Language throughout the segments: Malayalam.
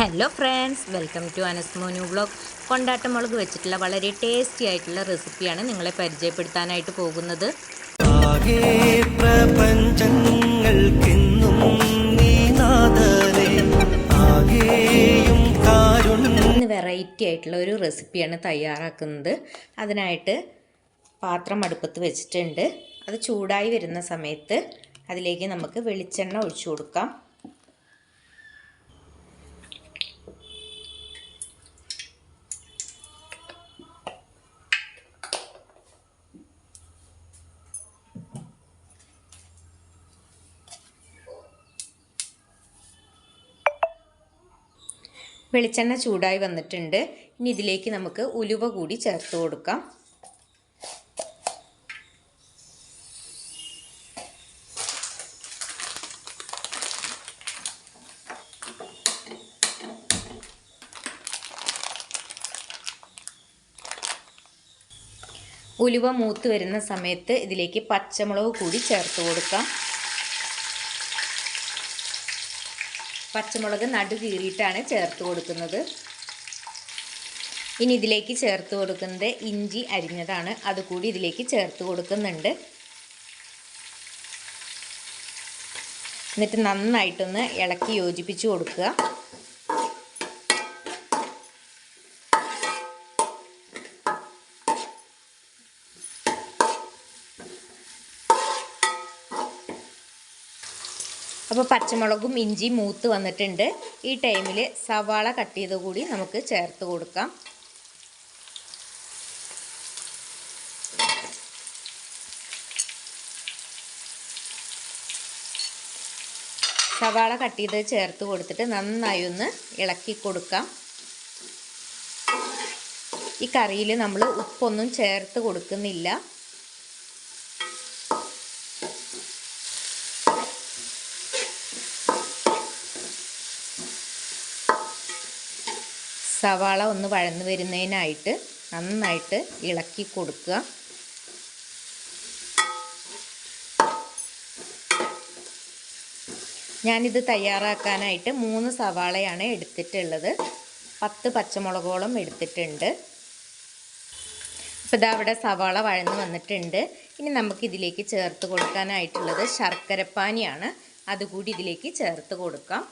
ഹലോ ഫ്രണ്ട്സ് വെൽക്കം ടു അനസ്മോനു വ്ളോഗ് കൊണ്ടാട്ടമുളക് വെച്ചിട്ടുള്ള വളരെ ടേസ്റ്റി ആയിട്ടുള്ള റെസിപ്പിയാണ് നിങ്ങളെ പരിചയപ്പെടുത്താനായിട്ട് പോകുന്നത്. ഇന്ന് വെറൈറ്റി ആയിട്ടുള്ള ഒരു റെസിപ്പിയാണ് തയ്യാറാക്കുന്നത്. അതിനായിട്ട് പാത്രം അടുപ്പത്ത് വെച്ചിട്ടുണ്ട്. അത് ചൂടായി വരുന്ന സമയത്ത് അതിലേക്ക് നമുക്ക് വെളിച്ചെണ്ണ ഒഴിച്ചു കൊടുക്കാം. വെളിച്ചെണ്ണ ചൂടായി വന്നിട്ടുണ്ട്. ഇനി ഇതിലേക്ക് നമുക്ക് ഉലുവ കൂടി ചേർത്ത് കൊടുക്കാം. ഉലുവ മൂത്ത് വരുന്ന സമയത്ത് ഇതിലേക്ക് പച്ചമുളക് കൂടി ചേർത്ത് കൊടുക്കാം. പച്ചമുളക് നടു കീറിയിട്ടാണ് ചേർത്ത് കൊടുക്കുന്നത്. ഇനി ഇതിലേക്ക് ചേർത്ത് കൊടുക്കുന്നത് ഇഞ്ചി അരിഞ്ഞതാണ്. അതുകൂടി ഇതിലേക്ക് ചേർത്ത് കൊടുക്കുന്നുണ്ട്. എന്നിട്ട് നന്നായിട്ടൊന്ന് ഇളക്കി യോജിപ്പിച്ച് കൊടുക്കുക. അപ്പോൾ പച്ചമുളകും ഇഞ്ചി മൂത്ത് വന്നിട്ടുണ്ട്. ഈ ടൈമിൽ സവാള കട്ട് ചെയ്ത് കൂടി നമുക്ക് ചേർത്ത് കൊടുക്കാം. സവാള കട്ട് ചെയ്ത് ചേർത്ത് കൊടുത്തിട്ട് നന്നായി ഒന്ന് ഇളക്കി കൊടുക്കാം. ഈ കറിയിൽ നമ്മൾ ഉപ്പൊന്നും ചേർത്ത് കൊടുക്കുന്നില്ല. സവാള ഒന്ന് വഴന്നു വരുന്നതിനായിട്ട് നന്നായിട്ട് ഇളക്കി കൊടുക്കുക. ഞാനിത് തയ്യാറാക്കാനായിട്ട് മൂന്ന് സവാളയാണ് എടുത്തിട്ടുള്ളത്. പത്ത് പച്ചമുളകോളം എടുത്തിട്ടുണ്ട്. ഇപ്പം ഇതാ അവിടെ സവാള വഴന്ന് വന്നിട്ടുണ്ട്. ഇനി നമുക്ക് ഇതിലേക്ക് ചേർത്ത് കൊടുക്കാനായിട്ടുള്ളത് ശർക്കരപ്പാനിയാണ്. അതുകൂടി ഇതിലേക്ക് ചേർത്ത് കൊടുക്കാം.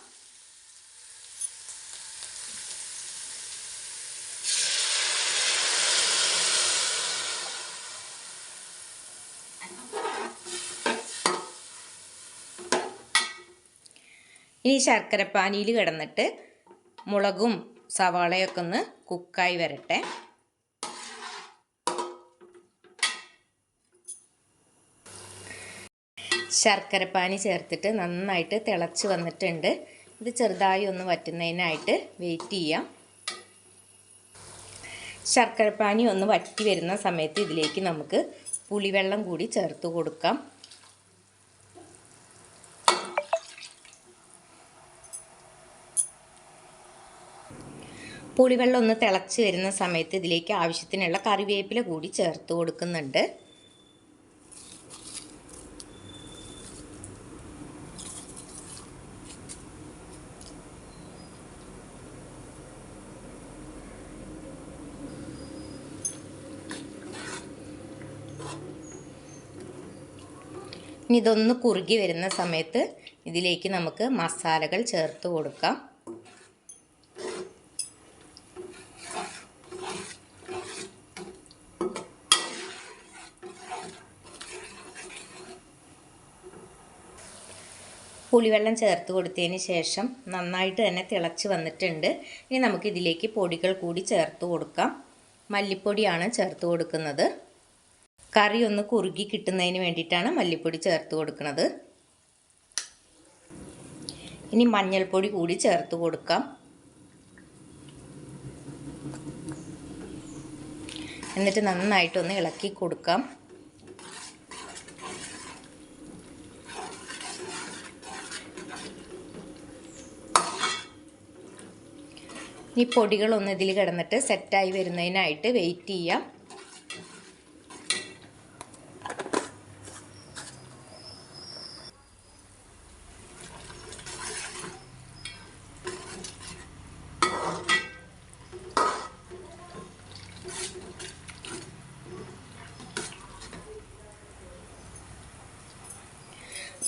ഇനി ശർക്കരപ്പാനിയിൽ കിടന്നിട്ട് മുളകും സവാളയൊക്കെ ഒന്ന് കുക്കായി വരട്ടെ. ശർക്കരപ്പാനി ചേർത്തിട്ട് നന്നായിട്ട് തിളച്ച് വന്നിട്ടുണ്ട്. ഇത് ചെറുതായി ഒന്ന് വറ്റുന്നതിനായിട്ട് വെയിറ്റ് ചെയ്യാം. ശർക്കരപ്പാനി ഒന്ന് വറ്റി വരുന്ന സമയത്ത് ഇതിലേക്ക് നമുക്ക് പുളിവെള്ളം കൂടി ചേർത്ത് കൊടുക്കാം. പുളിവെള്ളം ഒന്ന് തിളച്ച് വരുന്ന സമയത്ത് ഇതിലേക്ക് ആവശ്യത്തിനുള്ള കറിവേപ്പില കൂടി ചേർത്ത് കൊടുക്കുന്നുണ്ട്. ഇനി ഇതൊന്ന് കുറുകി വരുന്ന സമയത്ത് ഇതിലേക്ക് നമുക്ക് മസാലകൾ ചേർത്ത് കൊടുക്കാം. പുളിവെള്ളം ചേർത്ത് കൊടുത്തതിന് ശേഷം നന്നായിട്ട് തന്നെ തിളച്ച് വന്നിട്ടുണ്ട്. ഇനി നമുക്കിതിലേക്ക് പൊടികൾ കൂടി ചേർത്ത് കൊടുക്കാം. മല്ലിപ്പൊടിയാണ് ചേർത്ത് കൊടുക്കുന്നത്. കറി ഒന്ന് കുറുകി കിട്ടുന്നതിന് വേണ്ടിയിട്ടാണ് മല്ലിപ്പൊടി ചേർത്ത് കൊടുക്കുന്നത്. ഇനി മഞ്ഞൾപ്പൊടി കൂടി ചേർത്ത് കൊടുക്കാം. എന്നിട്ട് നന്നായിട്ടൊന്ന് ഇളക്കി കൊടുക്കാം. ഈ പൊടികളൊന്നും ഇതിൽ കിടന്നിട്ട് സെറ്റായി വരുന്നതിനായിട്ട് വെയിറ്റ് ചെയ്യാം.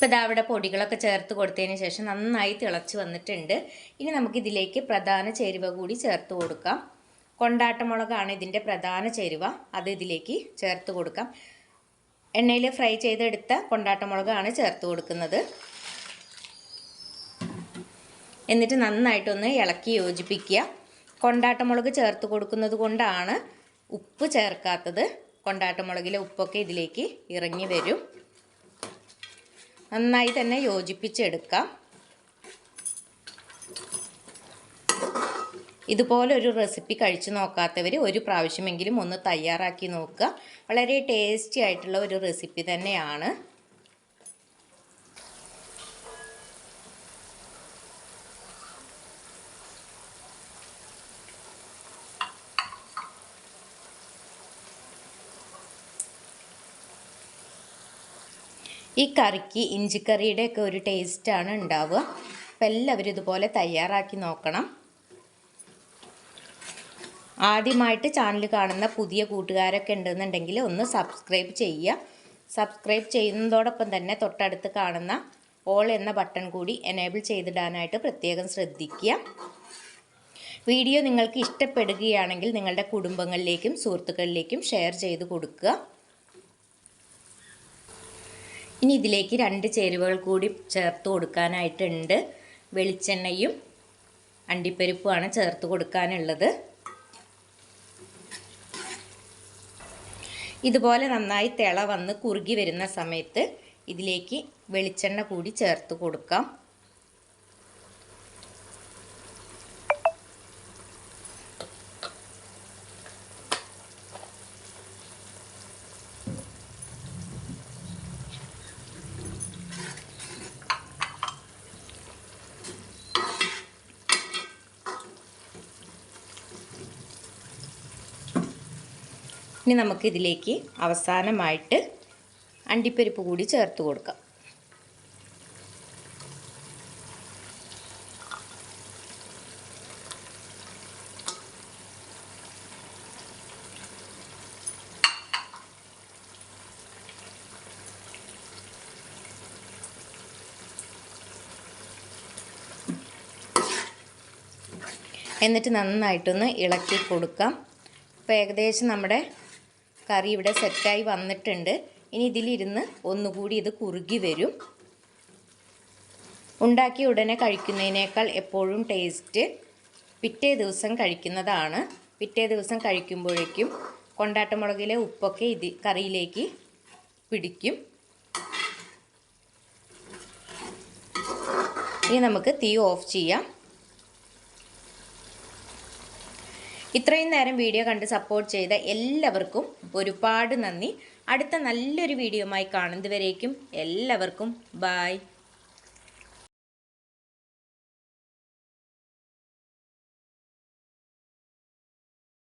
ഇപ്പോൾ അവിടെ പൊടികളൊക്കെ ചേർത്ത് കൊടുത്തതിന് ശേഷം നന്നായി തിളച്ച് വന്നിട്ടുണ്ട്. ഇനി നമുക്കിതിലേക്ക് പ്രധാന ചേരുവ കൂടി ചേർത്ത് കൊടുക്കാം. കൊണ്ടാട്ടമുളകാണ് ഇതിന്റെ പ്രധാന ചേരുവ. അത് ഇതിലേക്ക് ചേർത്ത് കൊടുക്കാം. എണ്ണയിൽ ഫ്രൈ ചെയ്തെടുത്ത കൊണ്ടാട്ടമുളകാണ് ചേർത്ത് കൊടുക്കുന്നത്. എന്നിട്ട് നന്നായിട്ടൊന്ന് ഇളക്കി യോജിപ്പിക്കുക. കൊണ്ടാട്ടമുളക് ചേർത്ത് കൊടുക്കുന്നത് കൊണ്ടാണ് ഉപ്പ് ചേർക്കാത്തത്. കൊണ്ടാട്ടമുളകിലെ ഉപ്പൊക്കെ ഇതിലേക്ക് ഇറങ്ങി വരും. നന്നായി തന്നെ യോജിപ്പിച്ചെടുക്കാം. ഇതുപോലെ ഒരു റെസിപ്പി കഴിച്ചു നോക്കാത്തവർ ഒരു പ്രാവശ്യമെങ്കിലും ഒന്ന് തയ്യാറാക്കി നോക്കുക. വളരെ ടേസ്റ്റി ആയിട്ടുള്ള ഒരു റെസിപ്പി തന്നെയാണ്. ഈ കറിക്ക് ഇഞ്ചിക്കറിയുടെ ഒക്കെ ഒരു ടേസ്റ്റാണ് ഉണ്ടാവുക. അപ്പം എല്ലാവരും ഇതുപോലെ തയ്യാറാക്കി നോക്കണം. ആദ്യമായിട്ട് ചാനൽ കാണുന്ന പുതിയ കൂട്ടുകാരൊക്കെ ഉണ്ടെന്നുണ്ടെങ്കിൽ ഒന്ന് സബ്സ്ക്രൈബ് ചെയ്യുക. സബ്സ്ക്രൈബ് ചെയ്യുന്നതോടൊപ്പം തന്നെ തൊട്ടടുത്ത് കാണുന്ന ഓൾ എന്ന ബട്ടൺ കൂടി എനേബിൾ ചെയ്തിടാനായിട്ട് പ്രത്യേകം ശ്രദ്ധിക്കുക. വീഡിയോ നിങ്ങൾക്ക് ഇഷ്ടപ്പെടുകയാണെങ്കിൽ നിങ്ങളുടെ കുടുംബങ്ങളിലേക്കും സുഹൃത്തുക്കളിലേക്കും ഷെയർ ചെയ്ത് കൊടുക്കുക. ഇനി ഇതിലേക്ക് രണ്ട് ചേരുവകൾ കൂടി ചേർത്ത് കൊടുക്കാനായിട്ടുണ്ട്. വെളിച്ചെണ്ണയും അണ്ടിപ്പരിപ്പുമാണ് ചേർത്ത് കൊടുക്കാനുള്ളത്. ഇതുപോലെ നന്നായി തിള വന്ന് കുറുകി വരുന്ന സമയത്ത് ഇതിലേക്ക് വെളിച്ചെണ്ണ കൂടി ചേർത്ത് കൊടുക്കാം. ഇനി നമുക്കിതിലേക്ക് അവസാനമായിട്ട് അണ്ടിപ്പരിപ്പ് കൂടി ചേർത്ത് കൊടുക്കാം. എന്നിട്ട് നന്നായിട്ടൊന്ന് ഇളക്കി കൊടുക്കാം. അപ്പോൾ ഏകദേശം നമ്മുടെ കറി ഇവിടെ സെറ്റായി വന്നിട്ടുണ്ട്. ഇനി ഇതിലിരുന്ന് ഒന്നുകൂടി ഇത് കുറുകി വരും. ഉണ്ടാക്കിയ ഉടനെ കഴിക്കുന്നതിനേക്കാൾ എപ്പോഴും ടേസ്റ്റ് പിറ്റേ ദിവസം കഴിക്കുന്നതാണ്. പിറ്റേ ദിവസം കഴിക്കുമ്പോഴേക്കും കൊണ്ടാട്ടമുളകിലെ ഉപ്പൊക്കെ ഇത് കറിയിലേക്ക് പിടിക്കും. ഇനി നമുക്ക് തീ ഓഫ് ചെയ്യാം. ഇത്രയും നേരം വീഡിയോ കണ്ട് സപ്പോർട്ട് ചെയ്ത എല്ലാവർക്കും ഒരുപാട് നന്ദി. അടുത്ത നല്ലൊരു വീഡിയോയുമായി കാണുന്നതുവരേക്കും എല്ലാവർക്കും ബായ്